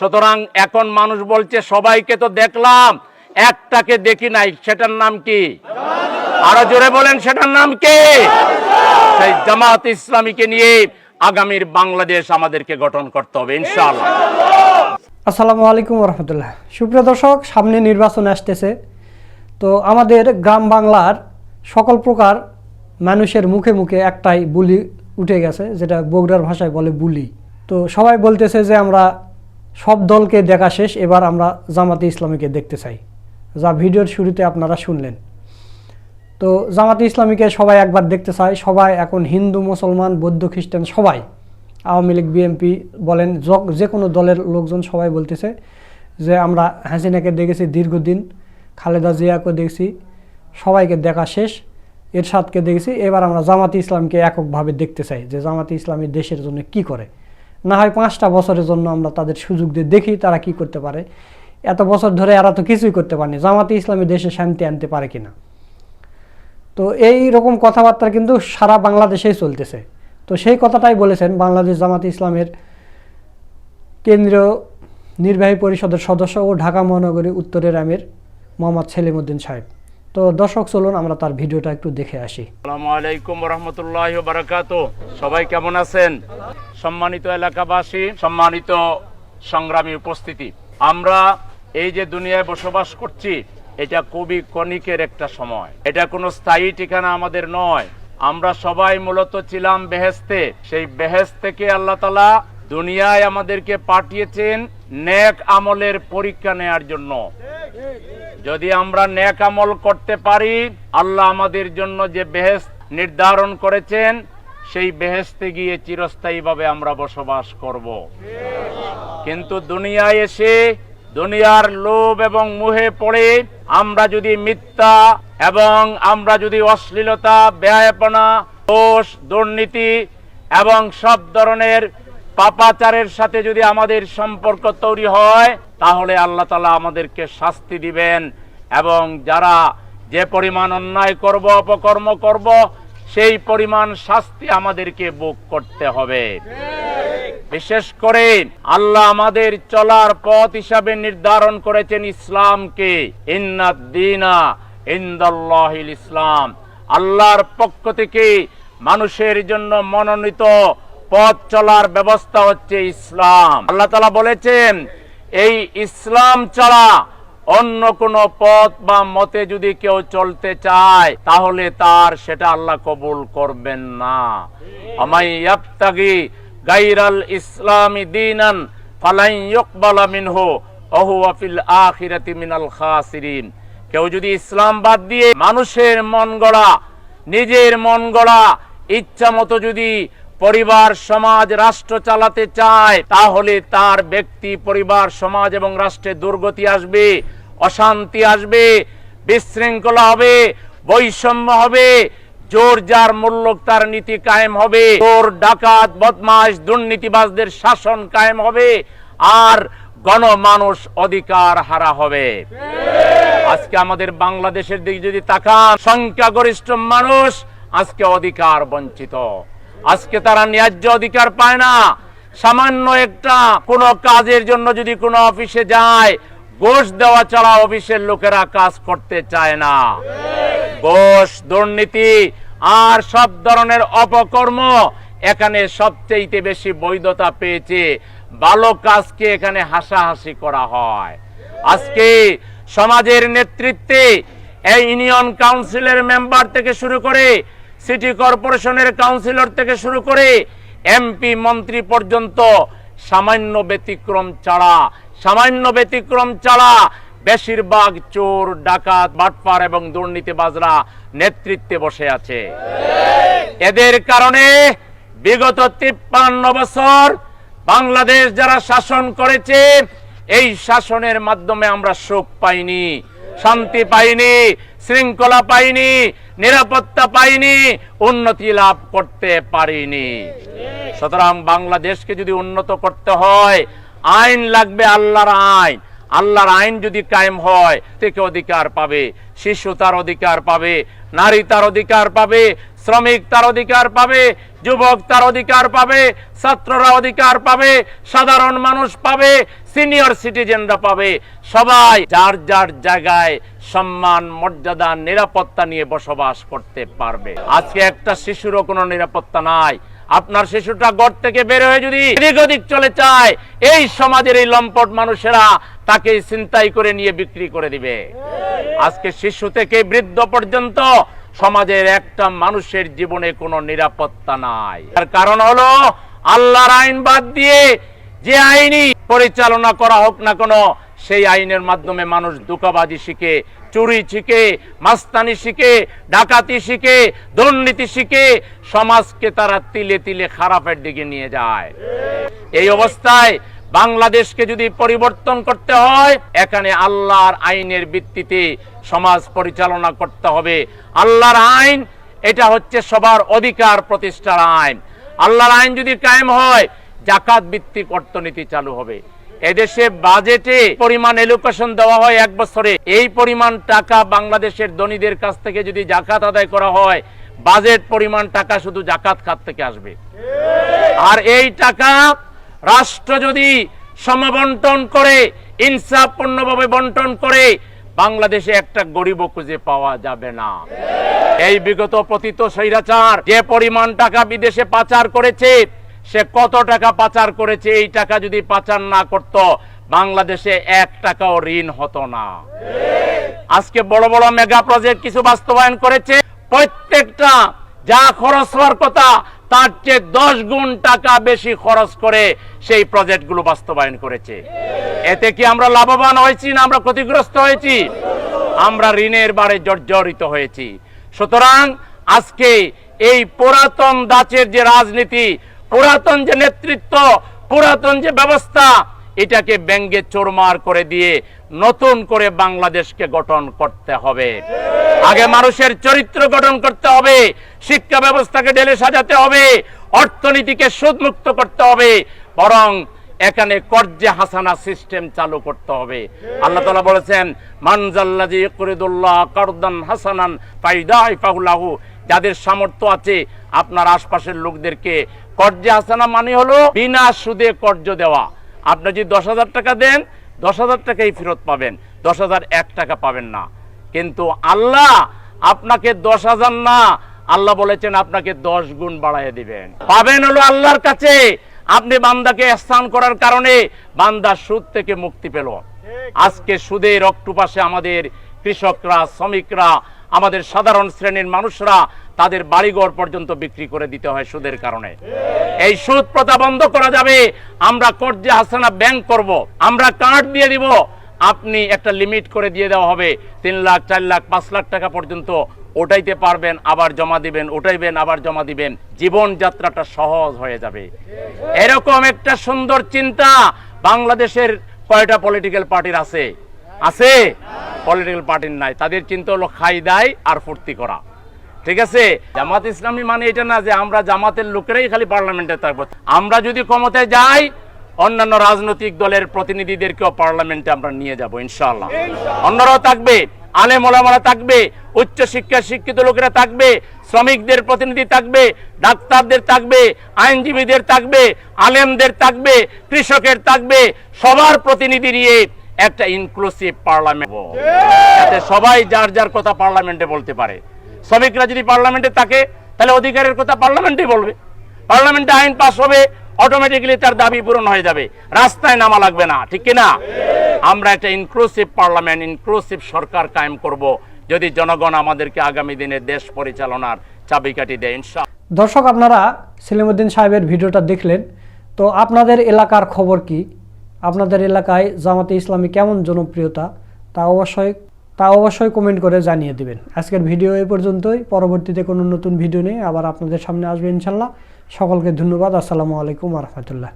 সুতরাং এখন মানুষ বলছে, সবাইকে তো দেখলাম, একটাকে দেখি নাই, সেটার নাম কি? আরও জোরে বলেন, সেটার নাম কি? সেই জামাত ইসলামীকে নিয়ে আগামীর বাংলাদেশ আমাদেরকে গঠন করতে হবে, ইনশাআল্লাহ। আসসালামু আলাইকুম রহমতুল্লাহ সুপ্রিয় দর্শক, সামনে নির্বাচন আসতেছে। তো আমাদের গ্রাম বাংলার সকল প্রকার মানুষের মুখে মুখে একটাই বুলি উঠে গেছে, যেটা বগুড়ার ভাষায় বলে বুলি। তো সবাই বলতেছে যে আমরা সব দলকে দেখা শেষ, এবার আমরা জামাতে ইসলামীকে দেখতে চাই। যা ভিডিওর শুরুতে আপনারা শুনলেন। তো জামাতে ইসলামীকে সবাই একবার দেখতে চায়। সবাই এখন হিন্দু, মুসলমান, বৌদ্ধ, খ্রিস্টান সবাই, আওয়ামী লীগ, বিএনপি বলেন যে কোনো দলের লোকজন সবাই বলতেছে যে, আমরা হাসিনাকে দেখেছি দীর্ঘদিন, খালেদা জিয়াকে দেখছি, সবাইকে দেখা শেষ, এরশাদকে দেখেছি। এবার আমরা জামাতে ইসলামকে এককভাবে দেখতে চাই যে, জামাতে ইসলামী দেশের জন্য কি করে। না হয় পাঁচটা বছরের জন্য আমরা তাদের সুযোগ দিয়ে দেখি তারা কি করতে পারে। এত বছর ধরে এরা তো কিছুই করতে পারেনি। জামাতে ইসলামী দেশে শান্তি আনতে পারে কিনা। তো এই রকম কথাবার্তা কিন্তু সারা বাংলাদেশেই চলতেছে। তো সেই কথাটাই বলেছেন বাংলাদেশ জামাত ইসলামের কেন্দ্রীয় নির্বাহী পরিষদের সদস্য ও ঢাকা মহানগরী উত্তরের আমির মোহাম্মদ সেলিমুদ্দিন সাহেব। তো দর্শক, চলুন আমরা তার ভিডিওটা একটু দেখে আসি। আসসালামু আলাইকুম রহমতুল্লাহ বারাকাত সবাই কেমন আছেন? সম্মানিত এলাকাবাসী, সম্মানিত সংগ্রামী উপস্থিতি। আমরা এই যে দুনিয়ায় বসবাস করছি, এটা খুবই কণিকের একটা সময়। এটা কোনো স্থায়ী ঠিকানা আমাদের নয়। আমরা সবাই মূলত ছিলাম বেহেস্তে সেই বেহেস্ত থেকে আল্লাহ তালা দুনিয়ায় আমাদেরকে পাঠিয়েছেন নেক আমলের পরীক্ষা নেয়ার জন্য। যদি আমরা নেক আমল করতে পারি, আল্লাহ আমাদের জন্য যে বেহেস নির্ধারণ করেছেন সেই বেহেস্তে গিয়ে চিরস্থায়ীভাবে আমরা বসবাস করব। কিন্তু দুনিয়ায় এসে, দুনিয়ার লোভ এবং মুহে পড়ে আমরা যদি মিথ্যা এবং আমরা যদি অশ্লীলতা ব্যয়পনা দোষ, দুর্নীতি এবং সব ধরনের পাপাচারের সাথে যদি আমাদের সম্পর্ক তৈরি হয়, তাহলে আল্লাহ তালা আমাদেরকে শাস্তি দিবেন এবং যারা যে পরিমাণ অন্যায় করব, অপকর্ম করব সেই পরিমাণ শাস্তি আমাদেরকে বুক করতে হবে। বিশেষ করে আল্লাহ আমাদের চলার পথ হিসাবে নির্ধারণ করেছেন ইসলামকে। ইসলাম। আল্লাহর পক্ষ থেকে মানুষের জন্য মনোনীত পথ চলার ব্যবস্থা হচ্ছে ইসলাম। আল্লাহ তালা বলেছেন, এই ইসলাম ছাড়া অন্য কোন পথ বা মতে যদি কেউ চলতে চায়, তাহলে তার সেটা আল্লাহ কবুল করবেন না। আমাই ইয়াবতাগি গাইরাল ইসলামি দিনান ফালাই ইয়কবালা মিনহু অহুয়া ফিল আখিরাতি মিনাল খাসিরিন। কেউ যদি ইসলাম বাদ দিয়ে মানুষের মন গড়া, নিজের মন গড়া, ইচ্ছা মতো যদি পরিবার, সমাজ, রাষ্ট্র চালাতে চায়, তাহলে তার ব্যক্তি, পরিবার, সমাজ এবং রাষ্ট্রে দুর্গতি আসবে, অশান্তি আসবে, বিশৃঙ্খলা হবে, বৈষম্য হবে, জোর যার মূল্য তার নীতি কায়েম হবে চোর ডাকাত বদমাস দুর্নীতিবাজদের শাসন কায়েম হবে, আর গণমানুষ অধিকার হারা হবে। আজকে আমাদের বাংলাদেশের দিকে যদি তাকান, সংখ্যাগরিষ্ঠ মানুষ আজকে অধিকার বঞ্চিত। আজকে তারা ন্যায্য অধিকার পায় না। সামান্য একটা কোনো কাজের জন্য যদি কোনো অফিসে যায় ঘুষ দেওয়া ছাড়া অফিসের লোকেরা কাজ করতে চায় না। ঘুষ দুর্নীতি আর সব ধরনের অপকর্ম এখানে সবচেয়ে বেশি বৈধতা পেয়েছে। ভালো কাজকে এখানে হাসাহাসি করা হয়। আজকে সমাজের নেতৃত্বে এই ইউনিয়ন কাউন্সিলের মেম্বার থেকে শুরু করে সিটি কর্পোরেশনের কাউন্সিলর থেকে শুরু করে এমপি, মন্ত্রী পর্যন্ত সামান্য ব্যতিক্রম ছাড়া, সামান্য ব্যতিক্রম ছাড়া বেশিরভাগ চোর, ডাকাত, বাটপার এবং দুর্নীতিবাজরা নেতৃত্বে বসে আছে। এদের কারণে বিগত তিপ্পান্ন বছর বাংলাদেশ যারা শাসন করেছে, এই শাসনের মাধ্যমে আমরা সুখ পাইনি, শান্তি পাইনি শৃঙ্খলা পাইনি, নিরাপত্তা পাইনি, উন্নতি লাভ করতে পারিনি। সুতরাং বাংলাদেশকে যদি উন্নত করতে হয়, আইন লাগবে আল্লাহর আইন। আল্লাহর আইন যদি কায়েম হয় থেকে অধিকার পাবে, শিশু তার অধিকার পাবে, নারী তার অধিকার পাবে, শ্রমিক তার অধিকার পাবে, যুবক তার অধিকার পাবে, ছাত্ররা অধিকার পাবে, সাধারণ মানুষ পাবে সিনিয়র সিটিজেনরা পাবে। সবাই যার যার জায়গায় সম্মান, মর্যাদা, নিরাপত্তা নিয়ে বসবাস করতে পারবে। আজকে একটা শিশুরও কোনো নিরাপত্তা নাই। আপনার শিশুটা ঘর থেকে বের হয়ে যদি এদিক ওদিক চলে যায়, এই সমাজের এই লম্পট মানুষেরা তাকে চিন্তাই করে নিয়ে বিক্রি করে দিবে। আজকে শিশু থেকে বৃদ্ধ পর্যন্ত সমাজের একটা মানুষের জীবনে কোনো নিরাপত্তা নাই। তার কারণ হলো আল্লাহর আইন বাদ দিয়ে যে আইনি পরিচালনা করা হোক না কোনো, সেই আইনের মাধ্যমে মানুষ দুকাবাজি শিখে, চুরি শিখে, মাস্তানি শিখে, ডাকাতি শিখে, দুর্নীতি শিখে সমাজকে তারা তিলে তিলে খারাপের দিকে নিয়ে যায়। এই অবস্থায় বাংলাদেশকে যদি পরিবর্তন করতে হয়, এখানে আল্লাহর আইনের ভিত্তিতে সমাজ পরিচালনা করতে হবে। আল্লাহর আইন, এটা হচ্ছে সবার অধিকার প্রতিষ্ঠার আইন। আল্লাহর আইন যদি কায়েম হয় জাকাত ভিত্তিক অর্থনীতি চালু হবে। এদেশে বাজেটে পরিমাণ এলোকেশন দেওয়া হয় এক বছরে। এই পরিমাণ টাকা বাংলাদেশের ধনীদের কাছ থেকে যদি জাকাত আদায় করা হয়, বাজেট পরিমাণ টাকা শুধু জাকাত খাত থেকে আসবে। আর এই টাকা রাষ্ট্র যদি সমবন্টন করে ইনসাফপূর্ণভাবে বন্টন করে, বাংলাদেশে একটা গরিব খুঁজে পাওয়া যাবে না। এই বিগত পতিত স্বৈরাচার যে পরিমাণ টাকা বিদেশে পাচার করেছে সে কত টাকা পাচার করেছে, এই টাকা যদি পাচার না করত, বাংলাদেশে এক টাকাও ঋণ হতো না। আজকে বড় বড় মেগা প্রজেক্ট কিছু বাস্তবায়ন করেছে, প্রত্যেকটা যা খরচ হওয়ার কথা, তার চেয়ে দশ গুণ টাকা বেশি খরচ করে সেই প্রজেক্টগুলো বাস্তবায়ন করেছে। এতে কি আমরা লাভবান হয়েছি না আমরা ক্ষতিগ্রস্ত হয়েছি? আমরা ঋণের বারে জর্জরিত হয়েছি। সুতরাং আজকে এই পুরাতন দাচের যে রাজনীতি পুরাতন যে নেতৃত্ব, পুরাতন যে ব্যবস্থা, এটাকে ব্যঙ্গে চোরমার করে দিয়ে নতুন করে বাংলাদেশকে গঠন করতে হবে। আগে মানুষের চরিত্র গঠন করতে হবে, শিক্ষা ব্যবস্থাকে ঢেলে সাজাতে হবে, অর্থনীতিকে সুদমুক্ত করতে হবে, বরং এখানে কর্জে হাসানা সিস্টেম চালু করতে হবে। আল্লাহ তাআলা বলেছেন মানজাল্লাজি ইকরিদুল্লাহ কারদান হাসানান ফাইদাই যাদের সামর্থ্য আছে, আপনার আশপাশের লোকদেরকে কর্জে হাসানা মানে হলো বিনা সুদে কর্জ দেওয়া। আপনি যদি দশ হাজার টাকা দেন দশ হাজার টাকাই ফেরত পাবেন। দশ হাজার এক টাকা পাবেন না। কিন্তু আল্লাহ আপনাকে দশ হাজার না আল্লাহ বলেছেন আপনাকে দশ গুণ বাড়াইয়ে দিবেন। পাবেন হলো আল্লাহর কাছে। আপনি বান্দাকে স্থান করার কারণে বান্দা সুদ থেকে মুক্তি পেল। আজকে সুদের অক্টোপাসে আমাদের কৃষকরা শ্রমিকরা আমাদের সাধারণ শ্রেণির মানুষরা তাদের বাড়িঘর পর্যন্ত বিক্রি করে দিতে হয় সুদের কারণে। এই সুদ প্রথা বন্ধ করা যাবে। আমরা কর্জে হাসানা ব্যাংক করব। আমরা কার্ড দিয়ে দিব। আপনি একটা লিমিট করে দিয়ে দেওয়া হবে। তিন লাখ, চার লাখ, পাঁচ লাখ টাকা পর্যন্ত ওটাইতে পারবেন, আবার জমা দিবেন ওটাইবেন আবার জমা দিবেন। জীবন যাত্রাটা সহজ হয়ে যাবে। এরকম একটা সুন্দর চিন্তা বাংলাদেশের কয়টা পলিটিক্যাল পার্টির আছে? আছে পলিটিক্যাল পার্টির নাই। তাদের চিন্তা হলো খাই দায় আর ফুর্তি করা। ঠিক আছে? জামাত ইসলামী মানে এটা না যে আমরা জামাতের লোকেরাই খালি পার্লামেন্টে থাকব। আমরা যদি ক্ষমতায় যাই অন্যান্য রাজনৈতিক দলের প্রতিনিধিদেরকেও পার্লামেন্টে আমরা নিয়ে যাব ইনশাআল্লাহ। অন্যরাও থাকবে আলেম ওলামারা থাকবে উচ্চ শিক্ষা শিক্ষিত লোকেরা থাকবে শ্রমিকদের প্রতিনিধি থাকবে ডাক্তারদের থাকবে আইনজীবীদের থাকবে আলেমদের থাকবে কৃষকের থাকবে সবার প্রতিনিধি নিয়ে একটা ইনক্লুসিভ পার্লামেন্ট যাতে সবাই যার যার কথা পার্লামেন্টে বলতে পারে। শ্রমিকরা যদি পার্লামেন্টে থাকে তাহলে অধিকারের কথা পার্লামেন্টে বলবে। পার্লামেন্টে আইন পাস হবে অটোমেটিক্যালি তার দাবি পূরণ হয়ে যাবে। রাস্তায় নামা লাগবে না ঠিক কি না আমরা একটা ইনক্লুসিভ পার্লামেন্ট ইনক্লুসিভ সরকার কায়েম করব। যদি জনগণ আমাদেরকে আগামী দিনে দেশ পরিচালনার চাবিকাঠি দেয় ইনশা দর্শক আপনারা সেলিমুদ্দিন সাহেবের ভিডিওটা দেখলেন। তো আপনাদের এলাকার খবর কি? আপনাদের এলাকায় জামাতে ইসলামী কেমন জনপ্রিয়তা, তা অবশ্যই তা অবশ্যই কমেন্ট করে জানিয়ে দেবেন। আজকের ভিডিও এ পর্যন্তই। পরবর্তীতে কোনো নতুন ভিডিও নিয়ে আবার আপনাদের সামনে আসবে ইনশাল্লাহ। সকলকে ধন্যবাদ। আসসালামু আলাইকুম রহমতুল্লাহ।